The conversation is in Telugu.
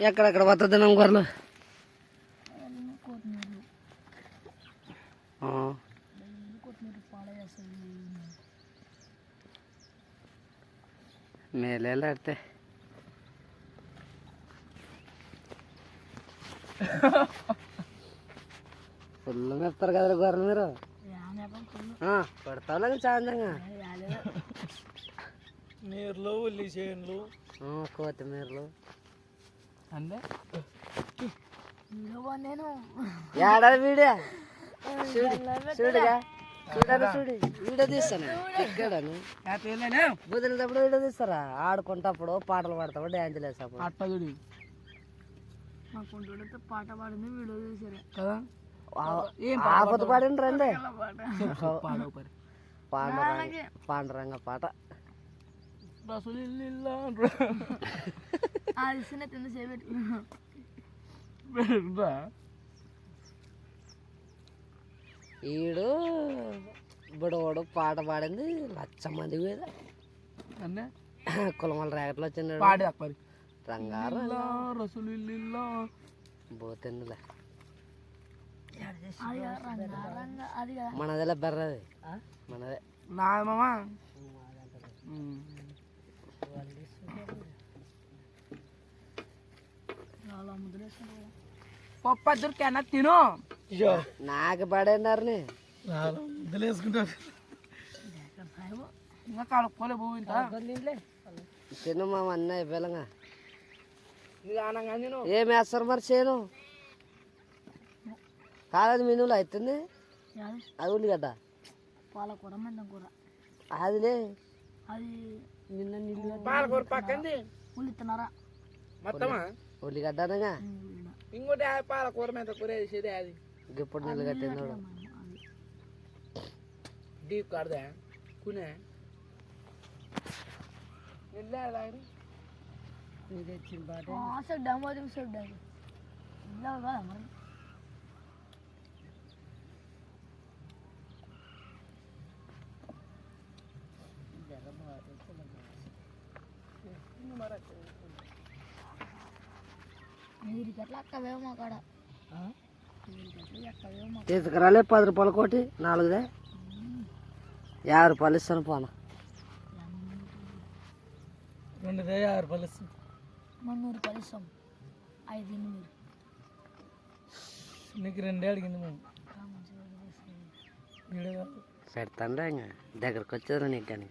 ఎక్కడెక్కడ పోతుంది నమ్మ పాడేస్తుంది మేలేలా ఆడితే ఫుల్ మెప్తారు కదా గొర్రెలు మీరు? లేదు చాందంగా. నీర్లు ఉల్లి చేనులు. ఆ, కొత్తిమీరలు నేను ఏడాది వీడియో. చూడు చూడుగా. చూడను చూడు. వీడియో తీస్తాను. ఎక్కడను? బుదిలినప్పుడు వీడియో తీస్తారా? ఆడుకుంటప్పుడు పాటలు పాడతావు డ్యాన్స్ వేసాము అట్టదుడి మా కొంటుడితో పాట పాడింది వీడియో కదా? ఆపద పాడండి రండి పాండురంగ పాట. చిన్న తిన్న చేపెట్టి ఈడు బుడవాడు పాట పాడింది లక్ష మంది మీద కులమల రేగట్లో వచ్చిండు పాడి పరి రంగారు. పోతుందిలే కదా మనదిలే బెర్రది. మనదే. నా మామ పప్పు అద్దరు కెన్నా తిను నాకు పడేనారు వదిలేసుకుంటా ఇంకా భూమి ఇంత. తిను మా అన్న నేను ఏం వేస్తారు మరి చేను? కాదు మినువులు అవుతుంది. అది అది ఉల్లిగడ్డ పాలకూర కూర. అదిలే. అది నిన్న నీళ్ళు పాలకూర పక్కంది ఉల్లిత్తనారా మొత్తమా? ఉల్లిగడ్డ అనగా ఇంకోటి ఆ పాలకూర మీద కూర వేసేది అది ఇప్పుడు నీళ్ళు కట్టింది డీప్ కడదా కునే వెళ్ళాడు సెడ్డా మరి సెడ్డా ఇలా కదా మరి వీరికి ఎట్లా అక్కవేమో మా కాడ. వీరికి ఎట్లా ఎక్కవేమో మా తీసుకురాలే పది రూపాయల కోటి నాలుగుదే. యాభై రూపాయలు ఇస్తాను పోన. రెండు ఆరు రూపాయలు ఇస్తుంది మున్నూరు రూపాయలు ఇస్తాం. ఐదు ఎనిమిది. నీకు రెండే అడిగింది మేము పెడతాను ఇంకా దగ్గరకు వచ్చేది నీకు కానీ